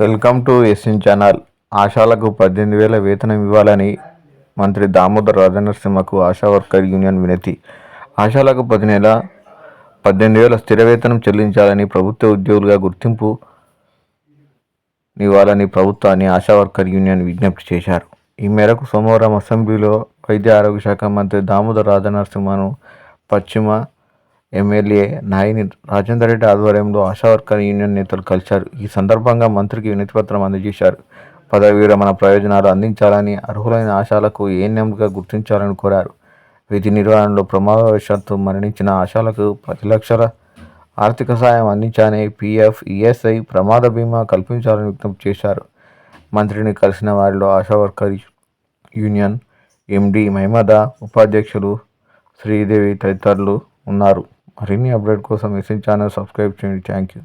Welcome to SN channel. ఆశాలకు పద్దెనిమిది వేల వేతనం ఇవ్వాలని మంత్రి దామోదర్ రాజనరసింహకు ఆశా వర్కర్ యూనియన్ వినతి. ఆశాలకు పది నెల పద్దెనిమిది వేల స్థిర వేతనం చెల్లించాలని ప్రభుత్వ ఉద్యోగులుగా గుర్తింపు ఇవ్వాలని ప్రభుత్వాన్ని ఆశా వర్కర్ యూనియన్ విజ్ఞప్తి చేశారు. ఈ మేరకు సోమవారం అసెంబ్లీలో వైద్య ఆరోగ్య శాఖ మంత్రి దామోదర్ రాజనరసింహను పశ్చిమ ఎమ్మెల్యే నాయిని రాజేందర్ రెడ్డి ఆధ్వర్యంలో ఆశా వర్కర్ యూనియన్ నేతలు కలిశారు. ఈ సందర్భంగా మంత్రికి వినతిపత్రం అందజేశారు. పదవి విరమణ ప్రయోజనాలు అందించాలని అర్హులైన ఆశాలకు ఏఎన్ఎంగా గుర్తించాలని కోరారు. విధి నిర్వహణలో ప్రమాదవశాత్తు మరణించిన ఆశాలకు పది లక్షల ఆర్థిక సాయం అందించాలని పీఎఫ్ ఈఎస్ఐ ప్రమాద బీమా కల్పించాలని విజ్ఞప్తి చేశారు. మంత్రిని కలిసిన వారిలో ఆశా వర్కర్ యూనియన్ ఎండి మహిమద ఉపాధ్యక్షులు శ్రీదేవి తదితరులు ఉన్నారు. మరిన్ని అప్డేట్ కోసం ఎస్ఎన్ ఛానల్ సబ్స్క్రైబ్ చేయండి థ్యాంక్ యూ